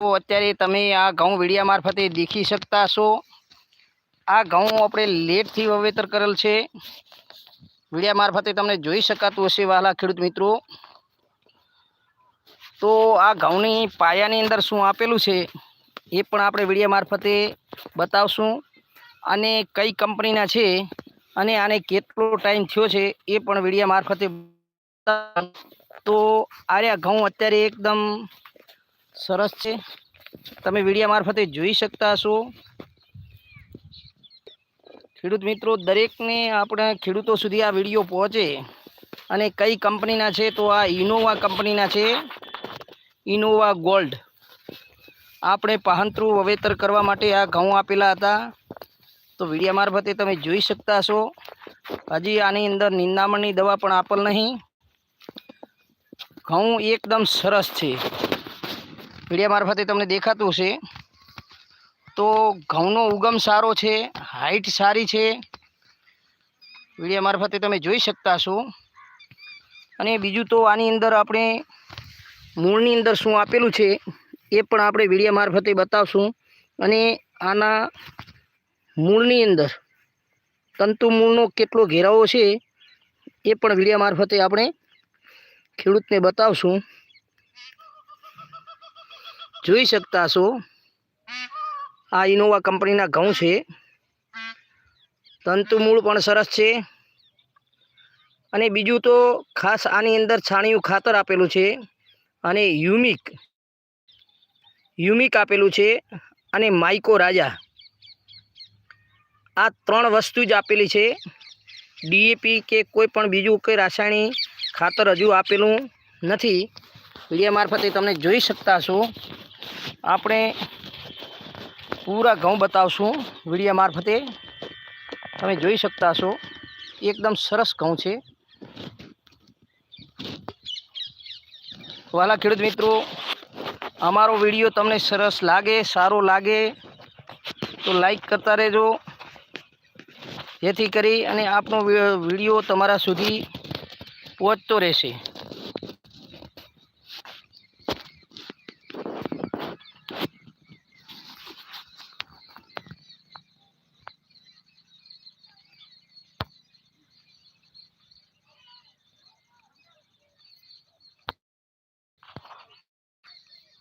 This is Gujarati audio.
તો અત્યારે તમે આ ઘઉં વીડિયા મારફતે દેખી શકતા છો આ ઘઉં આપણે લેટથી વાવેતર કરેલ છે. વીડિયા મારફતે તમને જોઈ શકાતું હશે, વાલા ખેડૂત મિત્રો. તો આ ઘઉંની પાયાની અંદર શું આપેલું છે, એ પણ આપણે વીડિયા મારફતે બતાવશું. અને કઈ કંપનીના છે, અને આને કેટલો ટાઈમ થયો છે, એ પણ વીડિયા મારફતે. તો આર્યા, ઘઉં અત્યારે એકદમ સરસ છે. તમે વિડીયા મારફતે જોઈ શકતા હશો. ખેડૂત મિત્રો, દરેકને આપણે ખેડૂતો સુધી આ વીડિયો પહોંચે. અને કઈ કંપનીના છે તો આ ઇનોવા કંપનીના છે. Innova gold. આપણે પાહંતરું વાવેતર કરવા માટે આ ઘઉં આપેલા હતા. તો વિડીયા મારફતે તમે જોઈ શકતા હશો. હજી આની અંદર નિંદામણની દવા પણ આપેલ નહીં. ઘઉં એકદમ સરસ છે. મીડિયા મારફતે તમને દેખાતું હશે. તો ઘઉંનો ઉગમ સારો છે હાઈટ સારી છે. મીડિયા મારફતે તમે જોઈ શકતા છો અને બીજું તો આની અંદર આપણે મૂળની અંદર શું આપેલું છે, એ પણ આપણે વીડિયા મારફતે બતાવશું. અને આના મૂળની અંદર તંતુ મૂળનો કેટલો ઘેરાવો છે, એ પણ વીડિયા મારફતે આપણે ખેડૂતને બતાવશું. જોઈ શકતા છો આ ઇનોવા કંપનીના ઘઉં છે. તંતુ મૂળ પણ સરસ છે. અને બીજું તો ખાસ આની અંદર છાણિયું ખાતર આપેલું છે અને યુમિક યુમિક આપેલું છે અને માઇકો રાજા. આ ત્રણ વસ્તુ જ આપેલી છે. ડીએપી કે કોઈ પણ બીજું કે રાસાયણિક ખાતર હજુ આપેલું નથી. વિડીયા મારફતે તમને જોઈ શકતા છો આપણે પૂરા ઘઉં બતાવશું વિડીયા મારફતે. તમે જોઈ શકતા છો એકદમ સરસ ઘઉં છે. વાલા ખેડૂત મિત્રો, અમારો વીડિયો તમને સરસ લાગે, સારો લાગે, તો લાઈક કરતા રહેજો. જેથી કરી અને આપનો વીડિયો તમારા સુધી પહોંચતો રહેશે.